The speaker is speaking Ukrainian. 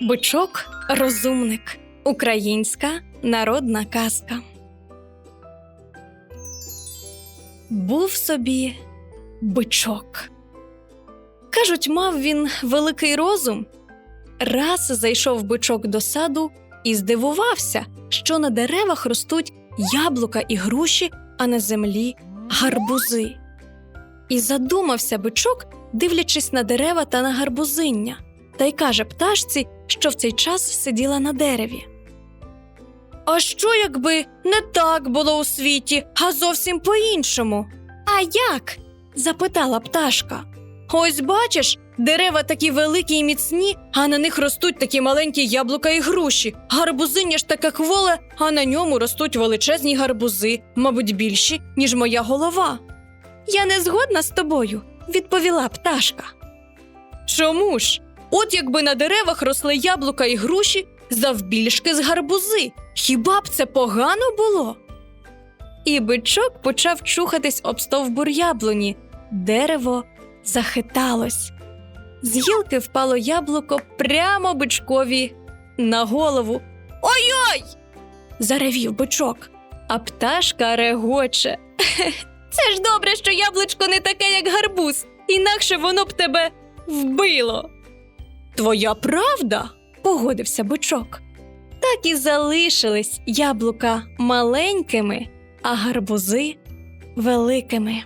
Бичок розумник. Українська народна казка. Був собі бичок. Кажуть, мав він великий розум. Раз зайшов бичок до саду і здивувався, що на деревах ростуть яблука і груші, а на землі гарбузи. І задумався бичок, дивлячись на дерева та на гарбузиння, та й каже пташці, що в цей час сиділа на дереві. А що, якби не так було у світі, а зовсім по-іншому? А як? запитала пташка. Ось бачиш, дерева такі великі і міцні, а на них ростуть такі маленькі яблука і груші. Гарбузиня ж таке кволе, а на ньому ростуть величезні гарбузи, мабуть, більші, ніж моя голова. Я не згодна з тобою, відповіла пташка. Чому ж? От якби на деревах росли яблука і груші завбільшки з гарбузи. Хіба б це погано було? І бичок почав чухатись об стовбур яблуні. Дерево захиталось. З гілки впало яблуко прямо бичкові на голову. Ой-ой! заревів бичок, а пташка регоче. Це ж добре, що яблучко не таке, як гарбуз, інакше воно б тебе вбило. Твоя правда? погодився бичок. Так і залишились яблука маленькими, а гарбузи великими.